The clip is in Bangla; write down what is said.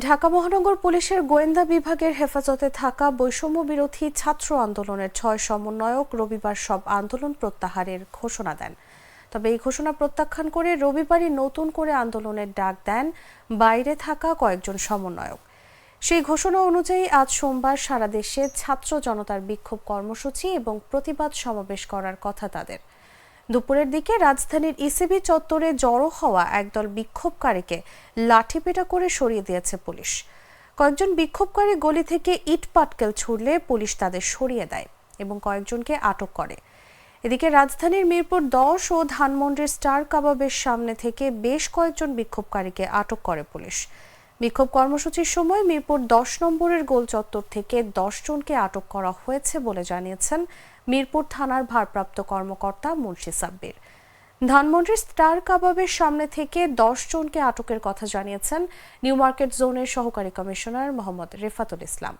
ঢাকা মহানগর পুলিশের গোয়েন্দা বিভাগের হেফাজতে থাকা বৈষম্য বিরোধী ছাত্র আন্দোলনের ছয় সমন্বয়ক রবিবার সব আন্দোলন প্রত্যাহারের ঘোষণা দেন। তবে এই ঘোষণা প্রত্যাখ্যান করে রবিবারই নতুন করে আন্দোলনের ডাক দেন বাইরে থাকা কয়েকজন সমন্বয়ক। সেই ঘোষণা অনুযায়ী আজ সোমবার সারা দেশে ছাত্র জনতার বিক্ষোভ কর্মসূচি এবং প্রতিবাদ সমাবেশ করার কথা তাদের। দুপুরের দিকে রাজধানীর ইসিবি চত্বরে জড়ো হওয়া একদল বিক্ষোভকারীকে লাঠিপেটা করে সরিয়ে দিয়েছে পুলিশ। কয়েকজন বিক্ষোভকারী গলি থেকে ইট পাটকেল ছুড়লে পুলিশ তাদের সরিয়ে দেয় এবং কয়েকজনকে আটক করে। এদিকে রাজধানীর মিরপুর দশ ও ধানমন্ডির স্টার কাবাবের সামনে থেকে বেশ কয়েকজন বিক্ষোভকারীকে আটক করে পুলিশ। বিক্ষোভ কর্মসূচির সময় মিরপুর দশ নম্বরের গোল চত্বর থেকে দশ জনকে আটক করা হয়েছে বলে জানিয়েছেন মিরপুর থানার ভারপ্রাপ্ত কর্মকর্তা মুন্সি সাব্বির। ধানমন্ডির স্টার কাবাবের সামনে থেকে দশ জনকে আটকের কথা জানিয়েছেন নিউ মার্কেট জোনের সহকারী কমিশনার মোহাম্মদ রেফাতুল ইসলাম।